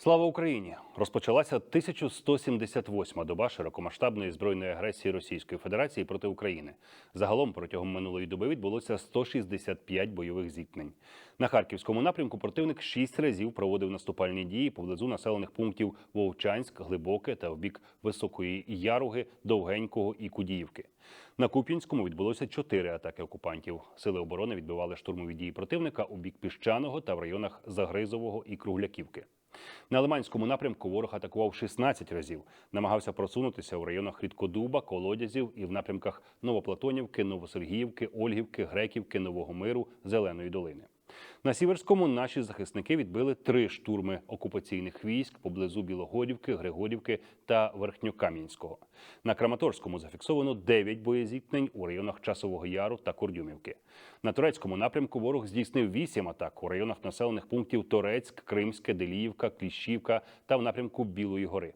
Слава Україні! Розпочалася 1178-ма доба широкомасштабної збройної агресії Російської Федерації проти України. Загалом протягом минулої доби відбулося 165 бойових зіткнень. На харківському напрямку противник шість разів проводив наступальні дії поблизу населених пунктів Вовчанськ, Глибоке та в бік Високої Яруги, Довгенького і Кудіївки. На Куп'янському відбулося чотири атаки окупантів. Сили оборони відбивали штурмові дії противника у бік Піщаного та в районах Загризового і Кругляківки. На Лиманському напрямку ворог атакував 16 разів, намагався просунутися у районах Рідкодуба, Колодязів і в напрямках Новоплатонівки, Новосергіївки, Ольгівки, Греківки, Нового Миру, Зеленої долини. На Сіверському наші захисники відбили три штурми окупаційних військ поблизу Білогорівки, Григорівки та Верхньокам'янського. На Краматорському зафіксовано 9 боєзіткнень у районах Часового Яру та Курдюмівки. На турецькому напрямку ворог здійснив 8 атак у районах населених пунктів Торецьк, Кримське, Деліївка, Кліщівка та в напрямку Білої гори.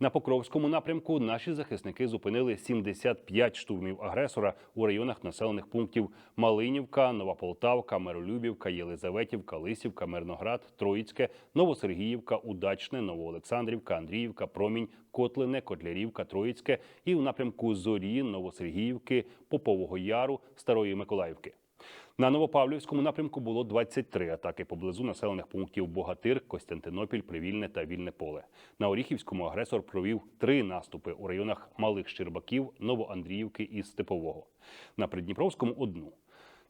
На Покровському напрямку наші захисники зупинили 75 штурмів агресора у районах населених пунктів Малинівка, Нова Полтавка, Миролюбівка, Єлизаветівка, Лисівка, Мирноград, Троїцьке, Новосергіївка, Удачне, Новоолександрівка, Андріївка, Промінь, Котлине, Котлярівка, Троїцьке і у напрямку Зорі, Новосергіївки, Попового Яру, Старої Миколаївки. На Новопавлівському напрямку було 23 атаки поблизу населених пунктів Богатир, Костянтинопіль, Привільне та Вільне поле. На Оріхівському агресор провів три наступи у районах Малих Щербаків, Новоандріївки і Степового. На Придніпровському одну.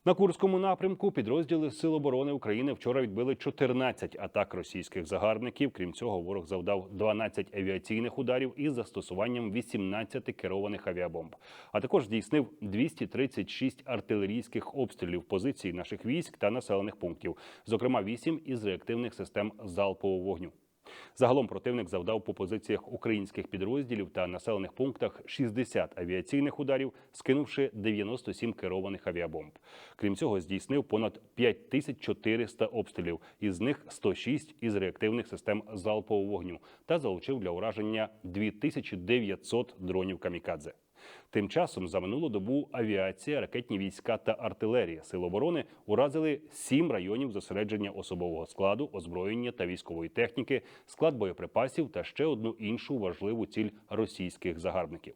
На Курському напрямку підрозділи Сил оборони України вчора відбили 14 атак російських загарбників. Крім цього, ворог завдав 12 авіаційних ударів із застосуванням 18 керованих авіабомб. А також здійснив 236 артилерійських обстрілів позицій наших військ та населених пунктів, зокрема 8 із реактивних систем залпового вогню. Загалом противник завдав по позиціях українських підрозділів та населених пунктах 60 авіаційних ударів, скинувши 97 керованих авіабомб. Крім цього, здійснив понад 5400 обстрілів, із них 106 із реактивних систем залпового вогню та залучив для ураження 2900 дронів камікадзе. Тим часом за минулу добу авіація, ракетні війська та артилерія Сил оборони уразили сім районів зосередження особового складу, озброєння та військової техніки, склад боєприпасів та ще одну іншу важливу ціль російських загарбників.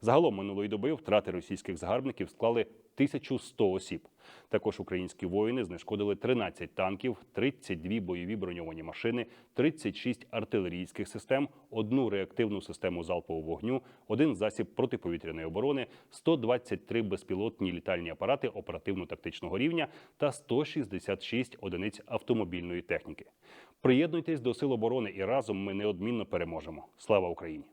Загалом минулої доби втрати російських загарбників склали 1100 осіб. Також українські воїни знешкодили 13 танків, 32 бойові броньовані машини, 36 артилерійських систем, одну реактивну систему залпового вогню, один засіб протиповітряної оборони, 123 безпілотні літальні апарати оперативно-тактичного рівня та 166 одиниць автомобільної техніки. Приєднуйтесь до сил оборони і разом ми неодмінно переможемо. Слава Україні!